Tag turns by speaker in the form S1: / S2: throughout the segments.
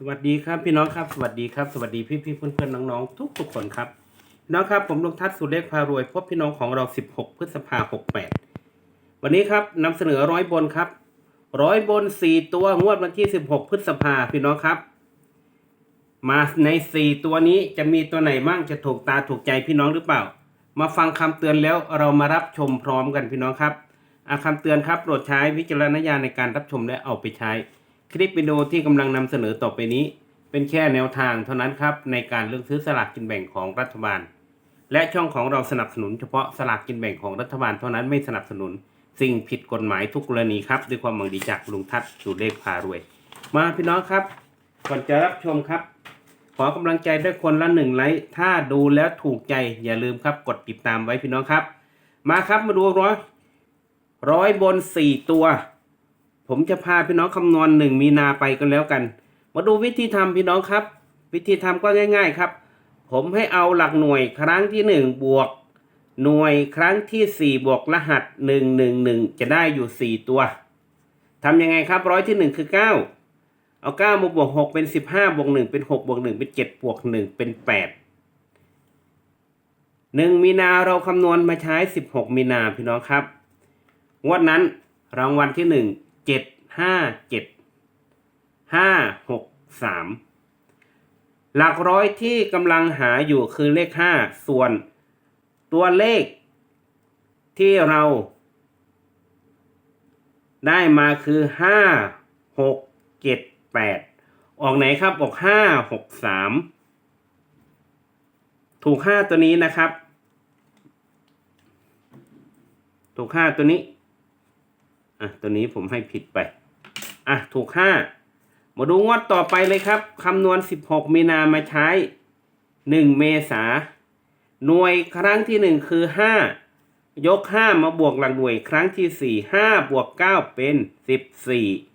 S1: สวัสดีครับพี่น้องครับสวัสดีครับสวัสดีพี่พี่ๆเพื่อนเพื่อนๆน้องๆทุกทุกคนครับน้องครับผมลุงทัศน์สุเลขพารวย พบพี่น้องของเรา 16 พฤษภาหกแปดวันนี้ครับนำเสนอร้อยบนครับร้อยบน 4 ตัวงวดวันที่ 16 พฤษภาพี่น้องครับ มาใน 4 ตัวนี้จะมีตัวไหนมั่งจะถูกตาถูกใจพี่น้องหรือเปล่า มาฟังคำเตือนแล้วเรามารับชมพร้อมกันพี่น้องครับอาคำเตือนครับโปรดใช้วิจารณญาณในการรับชมและเอาไปใช้ คลิปวิดีโอที่กำลังนำเสนอต่อไปนี้ เป็นแค่แนวทางเท่านั้นครับ ในการเลือกซื้อสลากกินแบ่งของรัฐบาล และช่องของเราสนับสนุนเฉพาะสลากกินแบ่งของรัฐบาลเท่านั้นไม่สนับสนุน สิ่งผิดกฎหมายทุกกรณีครับ ด้วยความหวังดีจากลุงทัศน์สุเลขพารวย มาพี่น้องครับ ก่อนจะรับชมครับ ขอกำลังใจด้วยคนละหนึ่งไลค์ถ้าดูแล้วถูกใจอย่าลืมครับ กดติดตามไว้พี่น้องครับ มาครับมาดูร้อยร้อยบนสี่ตัว ผมจะพาพี่น้องคำนวณหนึ่งมีนาไปกันแล้วกัน มาดูวิธีทำพี่น้องครับ วิธีทำก็ง่าย ๆครับ ผมให้เอาหลักหน่วยครั้งที่หนึ่งบวก หน่วยครั้งที่สี่บวกรหัสหนึ่งหนึ่งหนึ่งจะได้อยู่สี่ตัวทำยังไงครับร้อยที่หนึ่งคือเก้าเอาเก้ามาบวกหกเป็นสิบห้าบวกหนึ่งเป็นหกบวกหนึ่งเป็นเจ็ดบวกหนึ่งเป็นแปดหนึ่งมีนาเราคำนวณมาใช้สิบหกมีนาพี่น้องครับ งวดนั้นรางวัลที่หนึ่ง เจ็ดห้าเจ็ดห้าหกสามหลักร้อยที่กำลังหาอยู่คือเลขห้าส่วน ตัวเลข ที่เรา ได้มาคือห้าหกเจ็ดแปดออกไหนครับ ออกห้าหกสามถูกห้าตัวนี้นะครับ ถูกห้าตัวนี้ อะตัวนี้ผมให้ผิดไป อะ ถูกห้ามาดูงวดต่อไปเลยครับคำนวณ 16 มีนามาใช้ 1 เมษาหน่วยครั้งที่ 1 คือ 5 ยก 5 มาบวกหลักหน่วยครั้งที่ 4 5 บวก 9 เป็น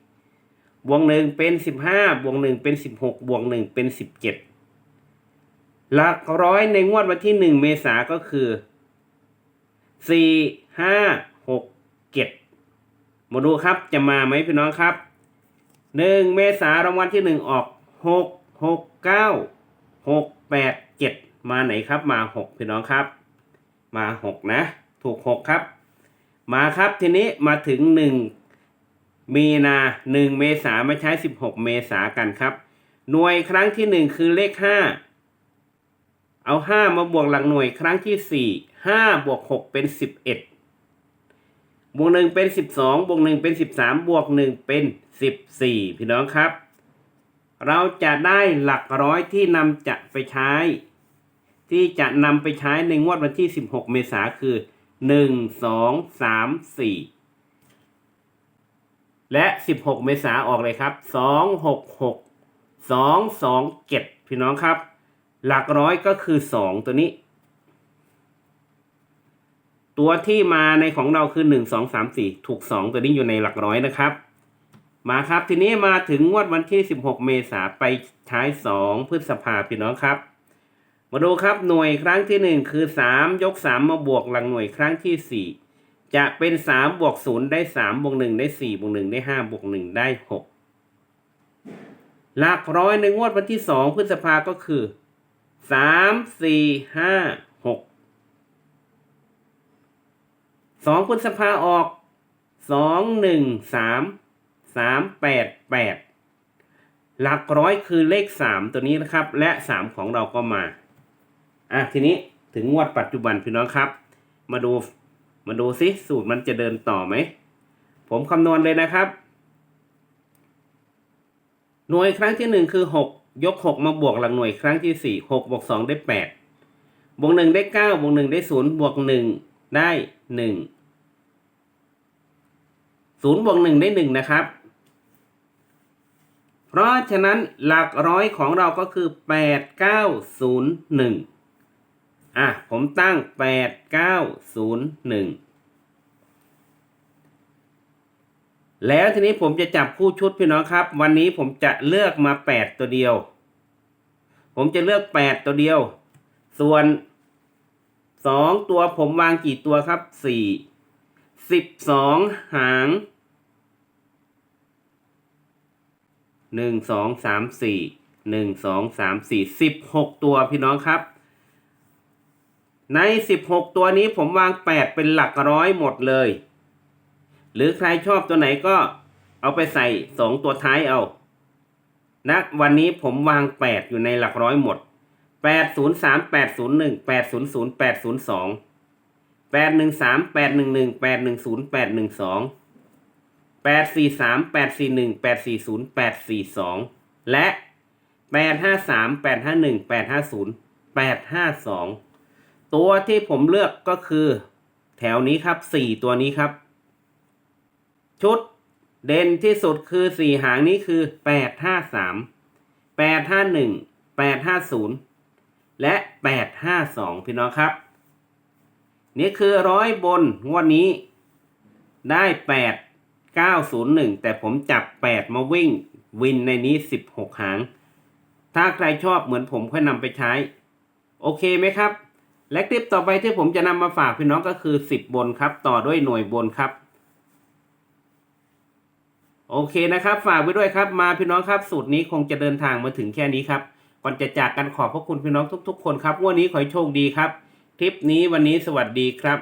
S1: 14 บวก 1 เป็น 15 บวก 1 เป็น 16 บวก 1 เป็น 17 หลักร้อยในงวดวันที่ 1 เมษาก็คือ 4 5 6 7 มาดูครับจะมาไหมพี่น้องครับหนึ่งเมษารางวัลที่หนึ่งออกหกหกเก้าหกแปดเจ็ดมาไหนครับ มาหกพี่น้องครับ มาหกนะ ถูกหกครับ มาครับทีนี้มาถึงหนึ่งมีนาหนึ่งเมษามาใช้สิบหกเมษากันครับ หน่วยครั้งที่หนึ่งคือเลขห้าเอาห้ามาบวกหลักหน่วยครั้งที่สี่ห้าบวกหกเป็นสิบเอ็ด บวกหนึ่งเป็นสิบสองบวกหนึ่งเป็นสิบสามบวกหนึ่งเป็นสิบสี่พี่น้องครับ เราจะได้หลักร้อยที่นำจะไปใช้ ที่จะนำไปใช้ในงวดวันที่สิบหกเมษาคือหนึ่งสองสามสี่และสิบหกเมษาออกเลยครับสองหกหกสองสองเจ็ดพี่น้องครับ หลักร้อยก็คือสองตัวนี้ ตัวที่มาในของเราคือหนึ่งสองสามสี่ถูกสองตัวนี้อยู่ในหลักร้อยนะครับ มาครับทีนี้มาถึงงวดวันที่สิบหกเมษาไปใช้สองพฤษภาพี่น้องครับ มาดูครับหน่วยครั้งที่หนึ่งคือสามยกสามมาบวกหลังหน่วยครั้งที่สี่จะเป็นสามบวกศูนย์ได้สามบวกหนึ่งได้สี่บวกหนึ่งได้ห้าบวกหนึ่งได้หกหลักร้อยในงวดวันที่สองพฤษภาก็คือสามสี่ห้าหก สองพฤษภาออกสองหนึ่งสามสามแปดแปดหลักร้อยคือเลขสามตัวนี้นะครับ และสามของเราก็มาอะทีนี้ถึงงวดปัจจุบันพี่น้องครับ มาดูมาดูซิสูตรมันจะเดินต่อไหม ผมคำนวณเลยนะครับ หน่วยครั้งที่หนึ่งคือหกยกหกมาบวกหลักหน่วยครั้งที่สี่หกบวกสองได้แปดบวกหนึ่งได้เก้าบวกหนึ่งได้ศูนย์บวกหนึ่ง ได้หนึ่งศูนย์บวกหนึ่งได้หนึ่งนะครับ เพราะฉะนั้นหลักร้อยของเราก็คือแปดเก้าศูนย์หนึ่งอะ ผมตั้งแปดเก้าศูนย์หนึ่งแล้วทีนี้ผมจะจับคู่ชุดพี่น้องครับ วันนี้ผมจะเลือกมาแปดตัวเดียว ผมจะเลือกแปดตัวเดียว ส่วน สองตัวผมวางกี่ตัวครับสี่สิบสองหางหนึ่งสองสามสี่หนึ่งสองสามสี่สิบหกตัวพี่น้องครับ ในสิบหกตัวนี้ผมวางแปดเป็นหลักร้อยหมดเลย หรือใครชอบตัวไหนก็เอาไปใส่สองตัวท้ายเอานะวันนี้ผมวางแปดอยู่ในหลักร้อยหมด แปดศูนย์สามแปดศูนย์หนึ่งแปดศูนย์ศูนย์แปดศูนย์สองแปดหนึ่งสามแปดหนึ่งหนึ่งแปดหนึ่งศูนย์แปดหนึ่งสองแปดสี่สามแปดสี่หนึ่งแปดสี่ศูนย์แปดสี่สองและแปดห้าสามแปดห้าหนึ่งแปดห้าศูนย์แปดห้าสองตัวที่ผมเลือกก็คือ แถวนี้ครับสี่ตัวนี้ครับ ชุดเด่นที่สุดคือสี่หางนี้คือแปดห้าสามแปดห้าหนึ่งแปดห้าศูนย์ และแปดห้าสองพี่น้องครับ นี่คือร้อยบนงวดนี้ได้แปดเก้าศูนย์หนึ่งแต่ผมจับแปดมาวิ่งวินในนี้สิบหกหาง ถ้าใครชอบเหมือนผมค่อยนำไปใช้ โอเคไหมครับ และคลิปต่อไปที่ผมจะนำมาฝากพี่น้องก็คือสิบบนครับ ต่อด้วยหน่วยบนครับโอเคนะครับ ฝากไว้ด้วยครับมาพี่น้องครับ สูตรนี้คงจะเดินทางมาถึงแค่นี้ครับ ก่อนจะจากกันขอบพระคุณพี่น้องทุก ๆ คนครับวันนี้ขอให้โชคดีครับ คลิปนี้วันนี้สวัสดีครับ